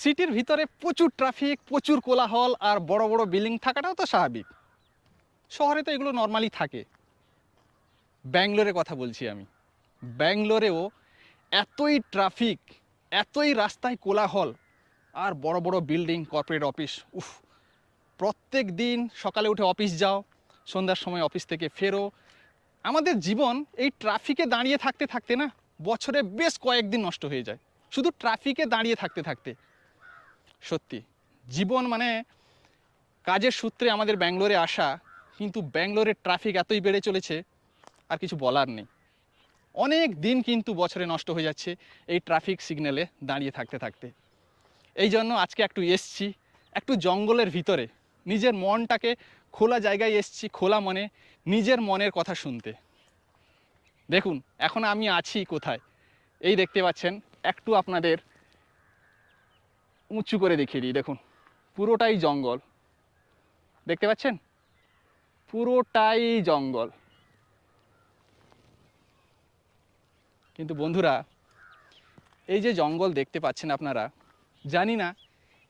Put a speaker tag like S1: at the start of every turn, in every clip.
S1: সিটির ভিতরে প্রচুর ট্রাফিক প্রচুর কোলাহল আর বড় বড় বিল্ডিং থাকাটাও তো স্বাভাবিক। শহরে তো এগুলো নর্মালি থাকে। ব্যাঙ্গলোরের কথা বলছি আমি। ব্যাঙ্গলোরেও এতই ট্রাফিক এতই রাস্তায় কোলাহল আর বড় বড় বিল্ডিং কর্পোরেট অফিস উফ। প্রত্যেক দিন সকালে উঠে অফিস যাও, সন্ধ্যার সময় অফিস থেকে ফেরো। আমাদের জীবন এই ট্রাফিকে দাঁড়িয়ে থাকতে থাকতে না, বছরে বেশ কয়েকদিন নষ্ট হয়ে যায়। শুধু ট্রাফিকে দাঁড়িয়ে থাকতে থাকতে। সত্যি। জীবন মানে কাজের সূত্রে আমাদের ব্যাঙ্গলোরে আসা, কিন্তু ব্যাঙ্গলোরের ট্রাফিক এতই বেড়ে চলেছে, আর কিছু বলার নেই। অনেক দিন কিন্তু বছরে নষ্ট হয়ে যাচ্ছে এই ট্রাফিক সিগন্যালে দাঁড়িয়ে থাকতে থাকতে। এই জন্য আজকে একটু এসছি, একটু জঙ্গলের ভিতরে, নিজের মনটাকে খোলা জায়গায় এসছি, খোলা মনে, নিজের মনের কথা শুনতে। দেখুন, এখন আমি আছি কোথায়? এই দেখতে পাচ্ছেন, একটু আপনাদের উঁচু করে দেখিয়ে দিই, দেখুন। পুরোটাই জঙ্গল। দেখতে পাচ্ছেন? পুরোটাই জঙ্গল। কিন্তু বন্ধুরা, এই যে জঙ্গল দেখতে পাচ্ছেন আপনারা, জানি না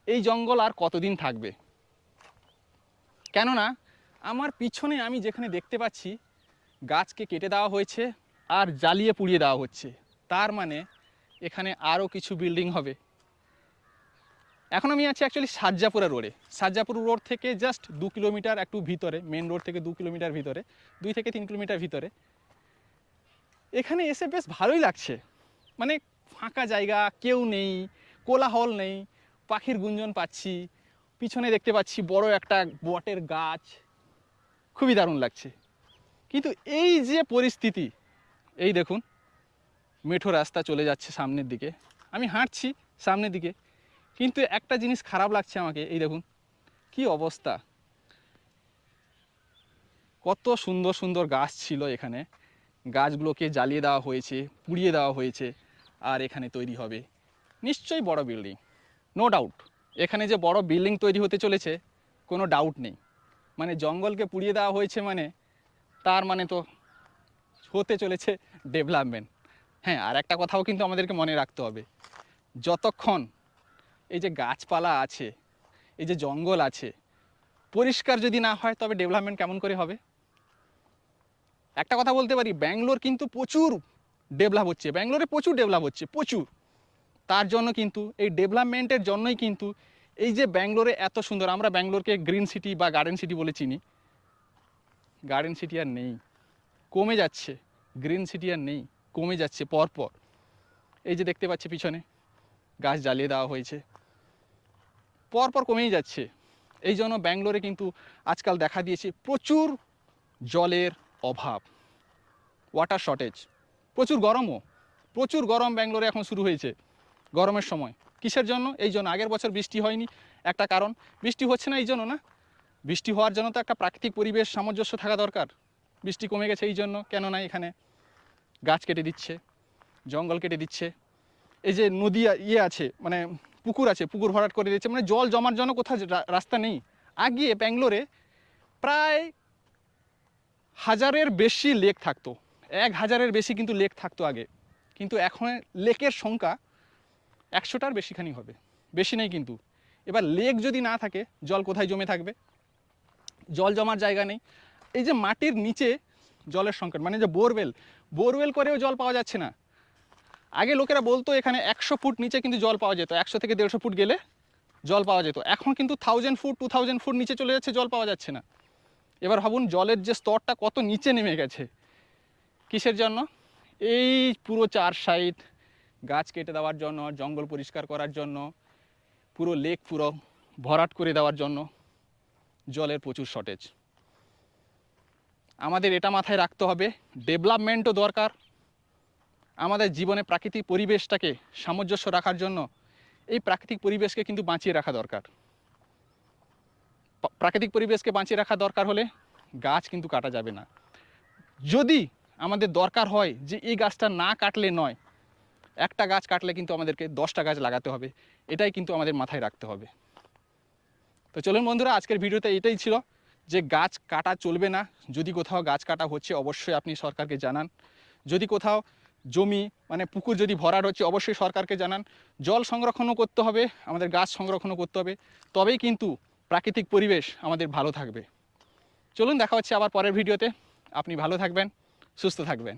S1: এই জঙ্গল আর কতদিন থাকবে। কেননা, আমার পিছনে আমি যেখানে দেখতে পাচ্ছি, গাছকে কেটে দেওয়া হয়েছে আর জ্বালিয়ে পুড়িয়ে দেওয়া হচ্ছে। তার মানে এখানে আরও কিছু বিল্ডিং হবে। এখন আমি আছি অ্যাকচুয়ালি সাজ্জাপুরা রোডে সাজ্জাপুর রোড থেকে জাস্ট দু কিলোমিটার একটু ভিতরে মেন রোড থেকে দু কিলোমিটার ভিতরে, দুই থেকে তিন কিলোমিটার ভিতরে। এখানে এসে বেশ ভালোই লাগছে। মানে ফাঁকা জায়গা, কেউ নেই, কোলাহল নেই, পাখির গুঞ্জন পাচ্ছি, পিছনে দেখতে পাচ্ছি বড় একটা বটের গাছ। খুবই দারুণ লাগছে। কিন্তু এই যে পরিস্থিতি, এই দেখুন, মেঠো রাস্তা চলে যাচ্ছে সামনের দিকে। আমি হাঁটছি সামনের দিকে। কিন্তু একটা জিনিস খারাপ লাগছে আমাকে, এই দেখুন, কি অবস্থা? কত সুন্দর সুন্দর গাছ ছিল এখানে। গাছগুলোকে জ্বালিয়ে দেওয়া হয়েছে, পুড়িয়ে দেওয়া হয়েছে, আর এখানে তৈরি হবে। নিশ্চয়ই বড় বিল্ডিং নো ডাউট এখানে যে বড় বিল্ডিং তৈরি হতে চলেছে, কোনো ডাউট নেই। মানে জঙ্গলকে পুড়িয়ে দেওয়া হয়েছে মানে তার মানে তো হতে চলেছে ডেভেলপমেন্ট হ্যাঁ আর একটা কথাও কিন্তু আমাদেরকে মনে রাখতে হবে। যতক্ষণ এই যে গাছপালা আছে, এই যে জঙ্গল আছে, পরিষ্কার যদি না হয় তবে ডেভেলপমেন্ট কেমন করে হবে? একটা কথা বলতে পারি, ব্যাঙ্গালোর কিন্তু প্রচুর ডেভেলপ হচ্ছে, ব্যাঙ্গালোরে প্রচুর ডেভেলপ হচ্ছে, প্রচুর। তার জন্য কিন্তু, এই ডেভেলপমেন্টের জন্যই কিন্তু এই যে ব্যাঙ্গালোরে এত সুন্দর, আমরা ব্যাঙ্গালোরকে গ্রিন সিটি বা গার্ডেন সিটি বলে চিনি। গার্ডেন সিটি আর নেই, কমে যাচ্ছে গ্রিন সিটি আর নেই, কমে যাচ্ছে পরপর। এই যে দেখতে পাচ্ছি পিছনে গাছ জ্বালিয়ে দেওয়া হয়েছে। পরপর কমেই যাচ্ছে। এই জন্য ব্যাঙ্গালোরে কিন্তু আজকাল দেখা দিয়েছে প্রচুর জলের অভাব। ওয়াটার শর্টেজ প্রচুর গরমও। প্রচুর গরম ব্যাঙ্গালোরে এখন শুরু হয়েছে গরমের সময়। কিসের জন্য? এই জন্য আগের বছর বৃষ্টি হয়নি। একটা কারণ, বৃষ্টি হচ্ছে না এই জন্য না। বৃষ্টি হওয়ার জন্য তো একটা প্রাকৃতিক পরিবেশ সামঞ্জস্য থাকা দরকার। বৃষ্টি কমে গেছে এই জন্য। কেননা এখানে গাছ কেটে দিচ্ছে, জঙ্গল কেটে দিচ্ছে। এই যে নদী ইয়ে আছে মানে পুকুর আছে, পুকুর ভরাট করে দিয়েছে মানে জল জমার জন্য কোথাও রাস্তা নেই। আগে ব্যাঙ্গালোরে প্রায় হাজারের বেশি লেক থাকতো, এক হাজারের বেশি কিন্তু লেক থাকতো আগে। কিন্তু এখন লেকের সংখ্যা একশোটার বেশিখানি হবে, বেশি নেই কিন্তু। এবার লেক যদি না থাকে, জল কোথায় জমে থাকবে? জল জমার জায়গা নেই। এই যে মাটির নিচে জলের সংকট মানে যে বোরওয়েল বোরওয়েল করেও জল পাওয়া যাচ্ছে না। আগে লোকেরা বলতো এখানে একশো ফুট নিচে কিন্তু জল পাওয়া যেত, একশো থেকে দেড়শো ফুট গেলে জল পাওয়া যেত। এখন কিন্তু thousand feet two thousand feet নিচে চলে যাচ্ছে, জল পাওয়া যাচ্ছে না। এবার ভাবুন জলের যে স্তরটা কত নিচে নেমে গেছে। কিসের জন্য? এই পুরো চার সাইড গাছ কেটে দেওয়ার জন্য, জঙ্গল পরিষ্কার করার জন্য, পুরো লেক পুরো ভরাট করে দেওয়ার জন্য জলের প্রচুর শর্টেজ আমাদের এটা মাথায় রাখতে হবে ডেভেলপমেন্টও দরকার। আমাদের জীবনে প্রাকৃতিক পরিবেশটাকে সামঞ্জস্য রাখার জন্য এই প্রাকৃতিক পরিবেশকে কিন্তু বাঁচিয়ে রাখা দরকার। প্রাকৃতিক পরিবেশকে বাঁচিয়ে রাখা দরকার হলে গাছ কিন্তু কাটা যাবে না। যদি আমাদের দরকার হয় যে এই গাছটা না কাটলে নয়, একটা গাছ কাটলে কিন্তু আমাদেরকে দশটা গাছ লাগাতে হবে, এটাই কিন্তু আমাদের মাথায় রাখতে হবে। তো চলুন বন্ধুরা, আজকের ভিডিওতে এটাই ছিল যে গাছ কাটা চলবে না। যদি কোথাও গাছ কাটা হচ্ছে, অবশ্যই আপনি সরকারকে জানান। যদি কোথাও জমি মানে পুকুর যদি ভরাট হচ্ছে, অবশ্যই সরকারকে জানান। জল সংরক্ষণও করতে হবে, আমাদের গাছ সংরক্ষণও করতে হবে। তবেই কিন্তু প্রাকৃতিক পরিবেশ আমাদের ভালো থাকবে। চলুন দেখা হচ্ছে আবার পরের ভিডিওতে। আপনি ভালো থাকবেন, সুস্থ থাকবেন।